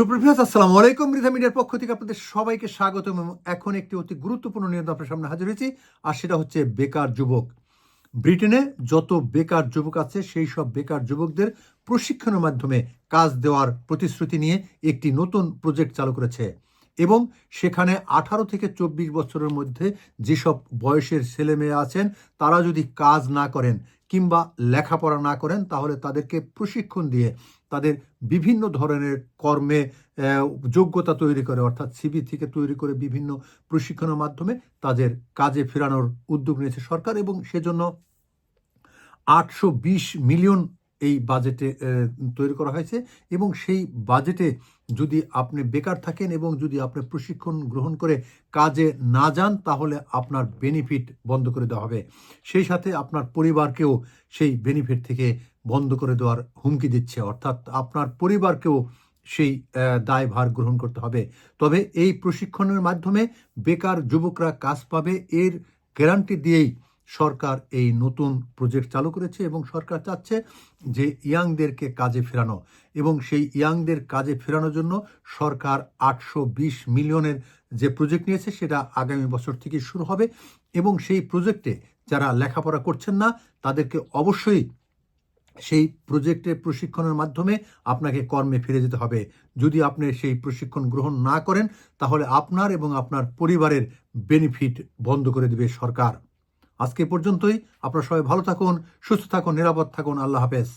সুপ্রভাত, আসসালামু আলাইকুম। মৃধা মিডিয়ার পক্ষ থেকে আপনাদের সবাইকে স্বাগতম এবং এখন একটি অতি গুরুত্বপূর্ণ নিয়ম আপনার সামনে হাজির হয়েছি, আর সেটা হচ্ছে বেকার যুবক। ব্রিটেনে যত বেকার যুবক আছে, সেই সব বেকার যুবকদের প্রশিক্ষণের মাধ্যমে কাজ দেওয়ার প্রতিশ্রুতি নিয়ে একটি নতুন প্রজেক্ট চালু করেছে। এবং সেখানে আঠারো থেকে চব্বিশ বছরের মধ্যে যেসব বয়সের ছেলে মেয়ে আছেন, তারা যদি কাজ না করেন কিংবা লেখাপড়া না করেন, তাহলে তাদেরকে প্রশিক্ষণ দিয়ে তাদের বিভিন্ন ধরনের কর্মে যোগ্যতা তৈরি করে, অর্থাৎ সিবি থেকে তৈরি করে বিভিন্ন প্রশিক্ষণের মাধ্যমে তাদের কাজে ফেরানোর উদ্যোগ নিয়েছে সরকার এবং সেজন্য আটশো বিশ মিলিয়ন এই বাজেটে তৈরি করা হয়েছে এবং সেই বাজেটে যদি আপনি বেকার থাকেন এবং যদি আপনি প্রশিক্ষণ গ্রহণ করে কাজে না যান, তাহলে আপনার বেনিফিট বন্ধ করে দেওয়া হবে। সেই সাথে আপনার পরিবারকেও সেই বেনিফিট থেকে বন্ধ করে দেওয়ার হুমকি দিচ্ছে, অর্থাৎ আপনার পরিবারকেও সেই দায়ভার গ্রহণ করতে হবে। তবে এই প্রশিক্ষণের মাধ্যমে বেকার যুবকরা কাজ পাবে, এর গ্যারান্টি দিয়েই সরকার এই নতুন প্রজেক্ট চালু করেছে এবং সরকার চাচ্ছে যে ইয়াংদেরকে কাজে ফেরানো এবং সেই ইয়াংদের কাজে ফেরানোর জন্য সরকার আটশো বিশ মিলিয়নের যে প্রজেক্ট নিয়েছে সেটা আগামী বছর থেকে শুরু হবে এবং সেই প্রজেক্টে যারা লেখাপড়া করছেন না, তাদেরকে অবশ্যই সেই প্রজেক্টের প্রশিক্ষণের মাধ্যমে আপনাকে কর্মে ফিরে যেতে হবে। যদি আপনি সেই প্রশিক্ষণ গ্রহণ না করেন, তাহলে আপনার এবং আপনার পরিবারের বেনিফিট বন্ধ করে দিবে সরকার। আজকে পর্যন্তই। আপনারা সবাই ভালো থাকুন সুস্থ থাকুন নিরাপদ থাকুন। আল্লাহ হাফেজ।